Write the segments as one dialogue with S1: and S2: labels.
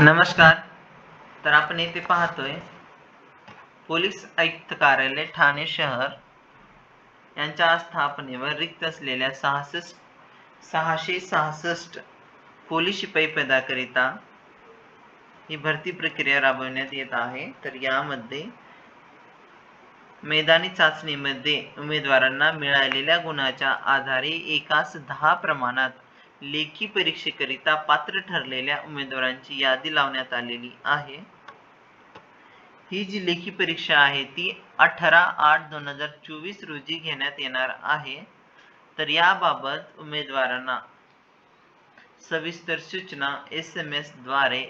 S1: नमस्कार. तर आपण येथे पाहतोय पोलीस आयुक्त कार्यालय ठाणे शहर यांच्या स्थापनेवर रिक्त असलेल्या सहासष्ट सहाशे सहासष्ट पोलीस शिपाई पदाकरिता ही भरती प्रक्रिया राबवण्यात येत आहे. तर यामध्ये मैदानी चाचणीमध्ये उमेदवारांना मिळालेल्या गुणाच्या आधारे एकास दहा प्रमाणात लेखी परीक्षेकरिता पात्र ठरलेल्या उमेदवारांची यादी लावण्यात आलेली आहे. ही जी लेखी परीक्षा आहे ती अठरा आठ दोन हजार चोवीस रोजी घेण्यात येणार आहे. तर याबाबत उमेदवारांना सविस्तर सूचना एस एम एसद्वारे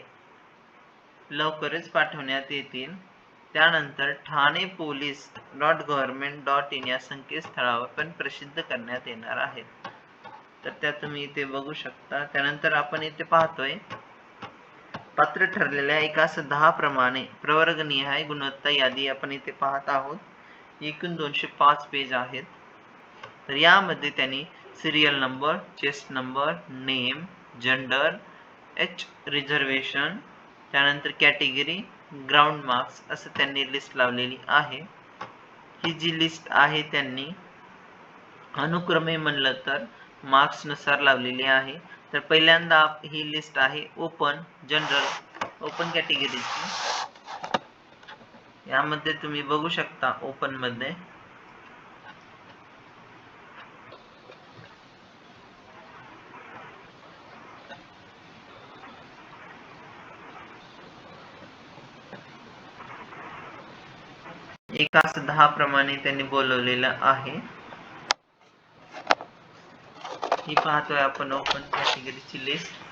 S1: लवकरच पाठवण्यात येतील. त्यानंतर Thane police dot government dot in या संकेतस्थळावर पण प्रसिद्ध करण्यात येणार आहेत. तर त्या तुम्ही इथे बघू शकता. त्यानंतर आपण इथे पाहतोय पात्र ठरलेल्या एकास दहा प्रमाणे प्रवर्गनिहाय गुणवत्ता यादी आपण इथे पाहत आहोत. एकूण दोनशे पाच पेज आहेत. तर यामध्ये त्यांनी serial number chest number name gender H reservation त्यानंतर कॅटेगरी ग्राउंड मार्क्स असं त्यांनी लिस्ट लावलेली आहे. ही जी लिस्ट आहे त्यांनी अनुक्रमे म्हणलं तर मार्क्सनुसार लावलेली आहे. तर पहिल्यांदा ही लिस्ट आहे ओपन जनरल ओपन कॅटेगरीची यामध्ये तुम्ही बघू शकता ओपनमध्ये. एकाच दहा प्रमाणे त्यांनी बोलवलेलं आहे. ही पाहतोय आपण ओपन कॅटेगरीची लिस्ट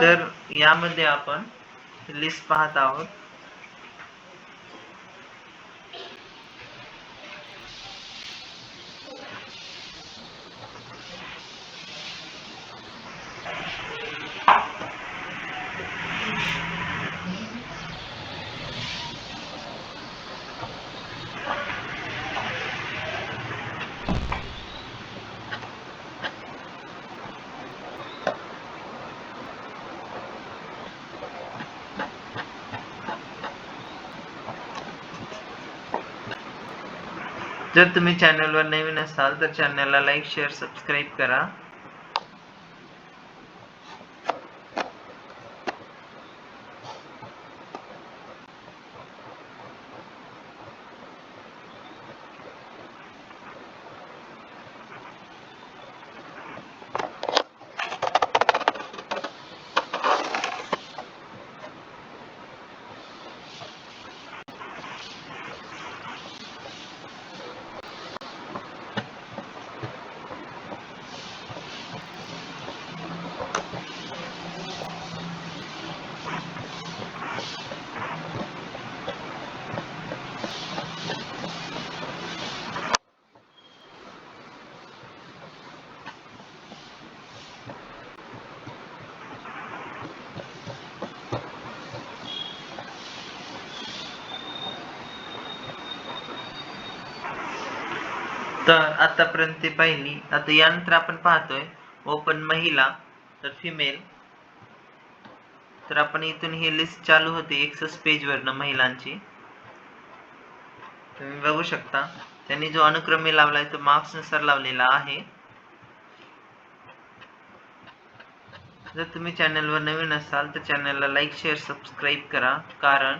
S1: तर यामध्ये आपण लिस्ट पाहत आहोत जर तुम्ही चॅनलवर नवीन असाल तर चॅनलला लाईक शेअर सबस्क्राईब करा. तर आतापर्यंत ती पाहिली आता यानंतर आपण पाहतोय ओपन महिला तर फिमेल तर आपण इथून ही लिस्ट चालू होते एकसष्ट पेज वरनं महिलांची. तुम्ही बघू शकता त्यांनी जो अनुक्रमे लावलाय तो मार्क्सनुसार लावलेला आहे. जर तुम्ही चॅनलवर नवीन असाल तर चॅनलला लाईक शेअर सबस्क्राईब करा कारण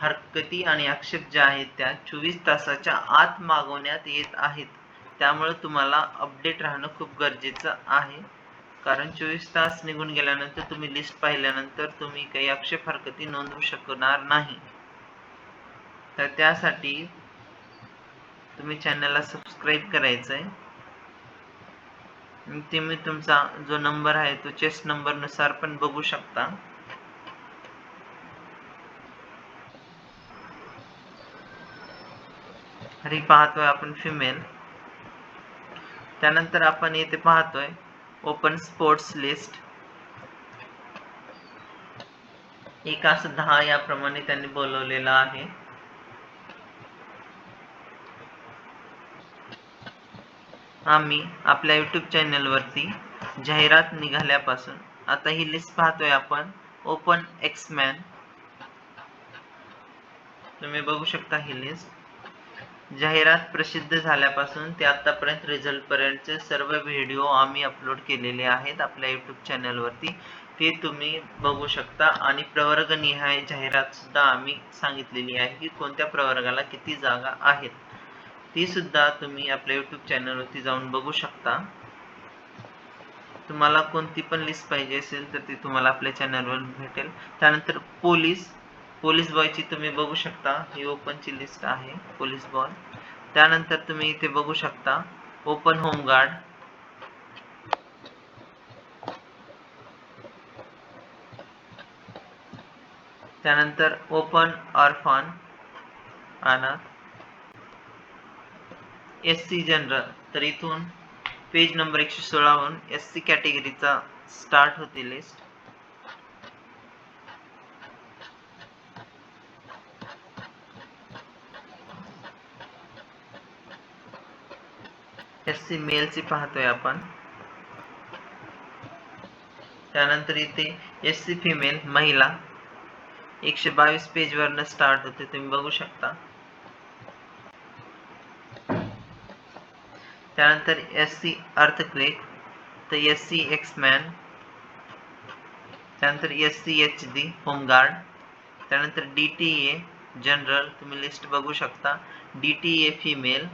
S1: हरकती आणि आक्षेप ज्या आहेत त्या चोवीस तासाच्या आत मागवण्यात येत आहेत. त्यामुळे तुम्हाला अपडेट राहणं खूप गरजेचं आहे. कारण चोवीस तास निघून गेल्यानंतर तुम्ही लिस्ट पाहिल्यानंतर तुम्ही काही आक्षेप हरकती नोंदवू शकणार नाही. तर त्यासाठी तुम्ही चॅनलला सबस्क्राईब करायचं आहे तुम्ही तुमचा जो नंबर आहे तो चेस्ट नंबरनुसार पण बघू शकता. हरी पाहतोय आपण फिमेल त्यानंतर आपण येथे पाहतोय ओपन स्पोर्ट्स लिस्ट एकास दहा याप्रमाणे त्यांनी बोलवलेला आहे. आम्ही आपल्या यूट्यूब चॅनलवरती जाहिरात निघाल्यापासून आता ही लिस्ट पाहतोय आपण. ओपन एक्समॅन तुम्ही बघू शकता ही लिस्ट जाहिरात प्रसिद्ध झाल्यापासून ते आतापर्यंत रिझल्टपर्यंतचे सर्व व्हिडिओ आम्ही अपलोड केलेले आहेत आपल्या यूट्यूब चॅनलवरती ते तुम्ही बघू शकता आणि प्रवर्गनिहाय जाहिरात सुद्धा आम्ही सांगितलेली आहे की कोणत्या प्रवर्गाला किती जागा आहेत. ती सुद्धा तुम्ही आपल्या यूट्यूब चॅनलवरती जाऊन बघू शकता. तुम्हाला कोणती पण लिस्ट पाहिजे असेल तर ती तुम्हाला आपल्या चॅनलवर भेटेल. त्यानंतर पोलीस पोलीस बॉयची तुम्ही बघू शकता. ही ओपनची लिस्ट आहे पोलीस बॉय. त्यानंतर तुम्ही इथे बघू शकता ओपन होमगार्ड त्यानंतर ओपन ऑर्फान अनाथ एस सी जनरल. तर इथून पेज नंबर एकशे सोळावरून एस सी कॅटेगरीचा स्टार्ट होते लिस्ट एस सी मेल ची पाहतोय आपण. त्यानंतर इथे एस सी फिमेल महिला. एकशे बावीस पेज वरनं स्टार्ट होते तुम्ही बघू शकता. त्यानंतर एस सी अर्थक्वेक तर एस सी एक्समॅन त्यानंतर S C H D home guard त्यानंतर डी टी ए जनरल तुम्ही लिस्ट बघू शकता. डी टी ए फिमेल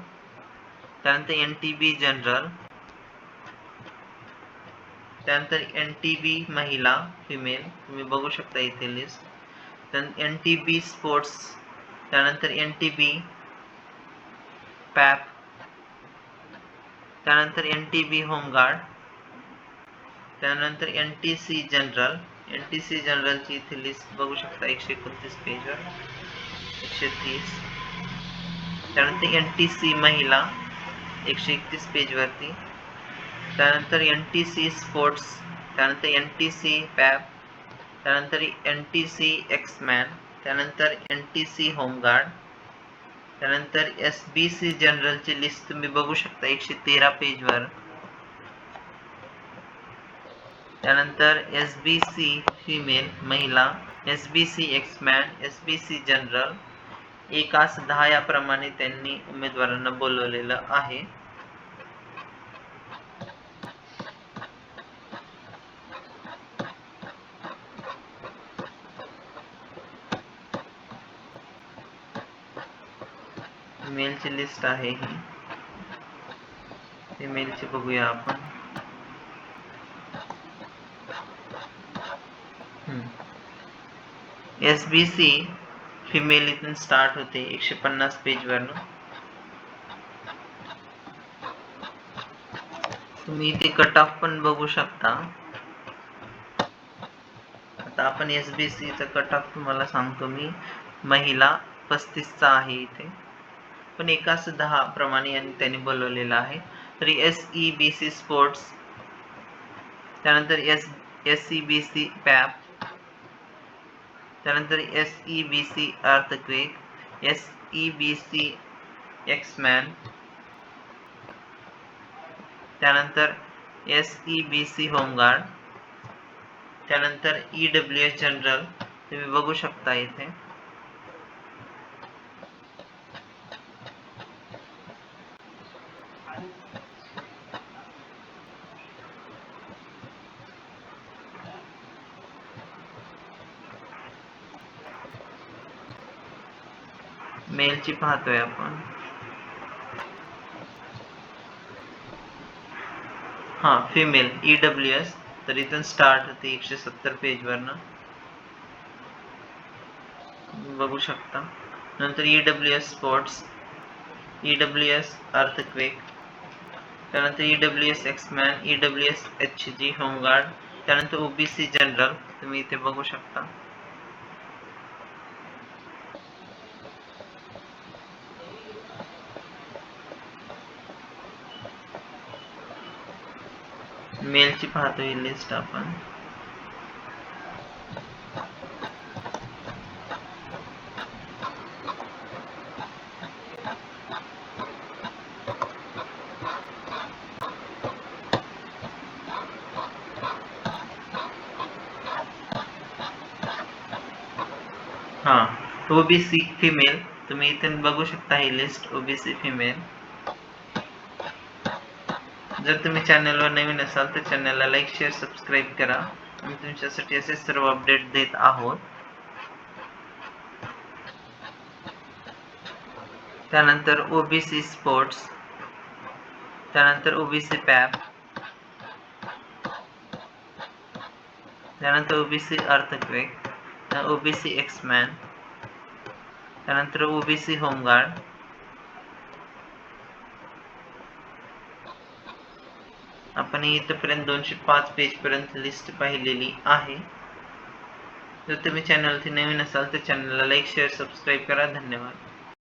S1: त्यानंतर एन टी बी जनरल त्यानंतर एन टी बी महिला फिमेल तुम्ही बघू शकता इथे लिस्ट त्यानंतर एन टी बी स्पोर्ट्स त्यानंतर एन टी बी पॅप त्यानंतर N T B home guard त्यानंतर N T C general N T C जनरलची इथे लिस्ट बघू शकता एकशे एकोणतीस पेजवर एकशे तीस. त्यानंतर एन टी सी महिला एकशे एकतीस पेजवरती त्यानंतर एन टी सी स्पोर्ट्स त्यानंतर एन टी सी पॅप त्यानंतर N T C ex man त्यानंतर N T C home guard त्यानंतर एस बी सी जनरलची लिस्ट तुम्ही बघू शकता एकशे तेरा पेजवर त्यानंतर एस बी सी फिमेल महिला S B C ex man S B C general एकास दहा याप्रमाणे त्यांनी उमेदवारांना बोलवलेलं आहे. मेलची लिस्ट आहे ही. फिमेलची बघूया आपण. एस बी सी फिमेल इथून स्टार्ट होते एकशे पन्नास पेजवरनं तुम्ही इथे कट ऑफ पण बघू शकता. आता आपण एस बी सीचा कट ऑफ तुम्हाला सांगतो मी. महिला पस्तीसचा आहे इथे. पण एकाच दहा प्रमाणे यांनी त्यांनी बोलवलेलं आहे. तरी S E B C sports त्यानंतर S S C B C PAP त्यानंतर S E B C earthquake S E B C ex man त्यानंतर S E B C home guard त्यानंतर ई डब्ल्यू एस जनरल तुम्ही बघू शकता इथे. मेलची पाहतोय आपण. हा फिमेल ई डब्ल्यू एस तर इथून स्टार्ट होते एकशे सत्तर पेजवरनं बघू शकता. नंतर E W S sports E W S earthquake त्यानंतर E W S ex man E W S H G home guard त्यानंतर ओबीसी जनरल तुम्ही इथे बघू शकता. मेलची पाहतो ही लिस्ट आपण. हां ओबीसी फिमेल तुम्ही इथे बघू शकता ही लिस्ट ओबीसी फिमेल जर तुम्ही चॅनलवर नवीन असाल तर चॅनलला लाईक शेअर सबस्क्राईब करा. आम्ही तुमच्यासाठी असे सर्व अपडेट देत आहोत. त्यानंतर ओबीसी स्पोर्ट्स त्यानंतर ओबीसी पॅप त्यानंतर ओबीसी अर्थक्वेक ओबीसी एक्समॅन त्यानंतर ओबीसी होमगार्ड आपण इथपर्यंत दोनशे पाच पेज पर्यंत लिस्ट पाहिलेली आहे. जर तुम्ही चॅनलवरती नवीन असाल तर चॅनलला लाईक शेअर सबस्क्राईब करा. धन्यवाद.